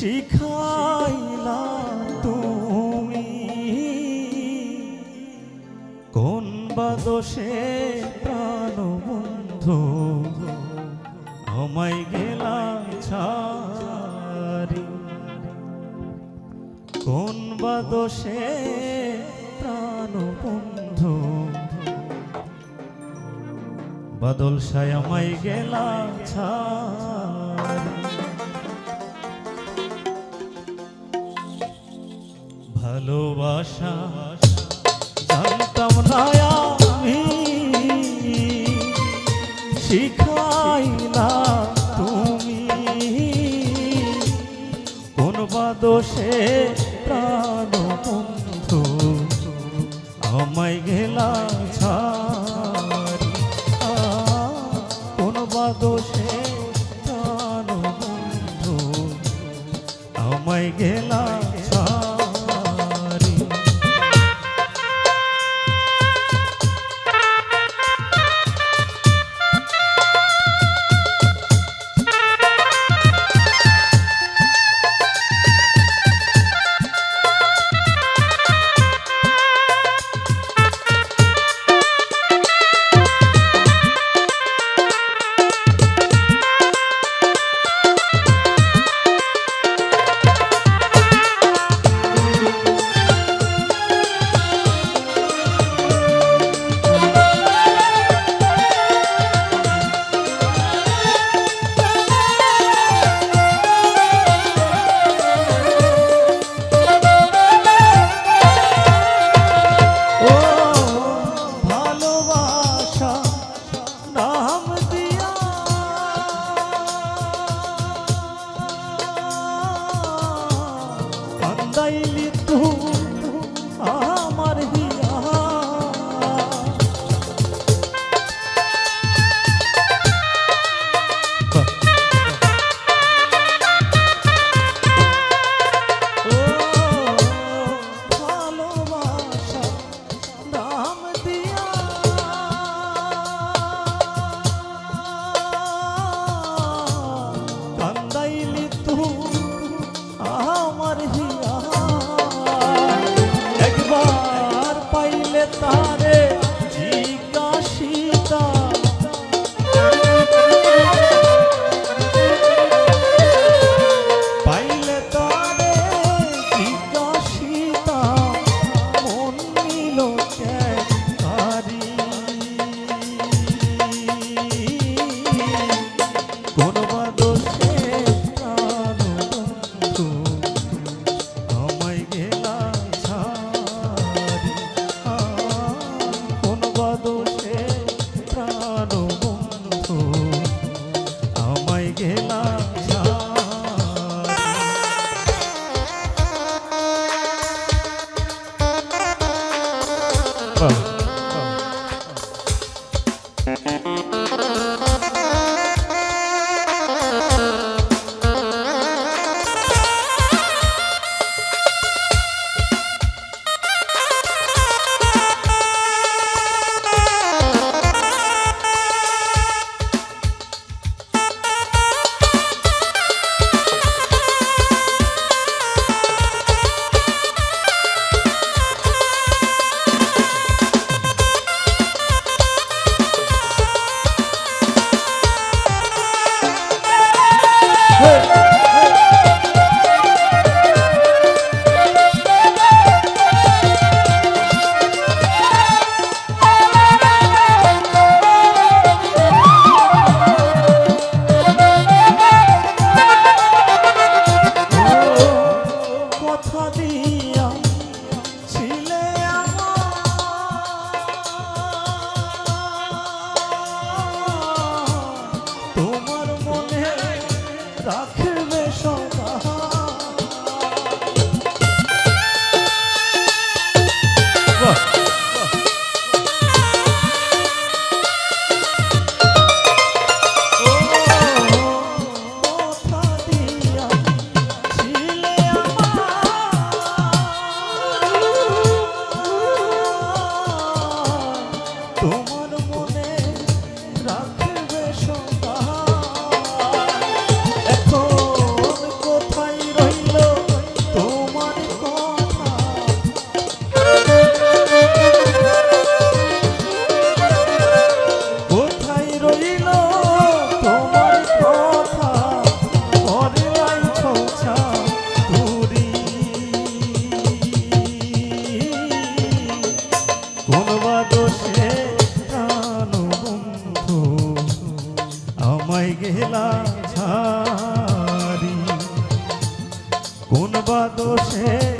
শিখাইলা তুমি। কোন বা দোষে প্রাণ বন্ধু আমায় গেলা ছাড়ি। কোন বা দোষে প্রাণ বন্ধু বাদল সায় আমায় গেলা ছাড়ি। ভালোবাসা, জানতাম না আমি। শিখাইলা তুমি। কোন বা দোষে প্রাণ বন্ধু আমায় গেলা ছাড়ি কোন বা দোষে প্রাণ বন্ধু আমায় গেলা কান্দাইলি তু মেলা ছাড়ি কোন বা দোষে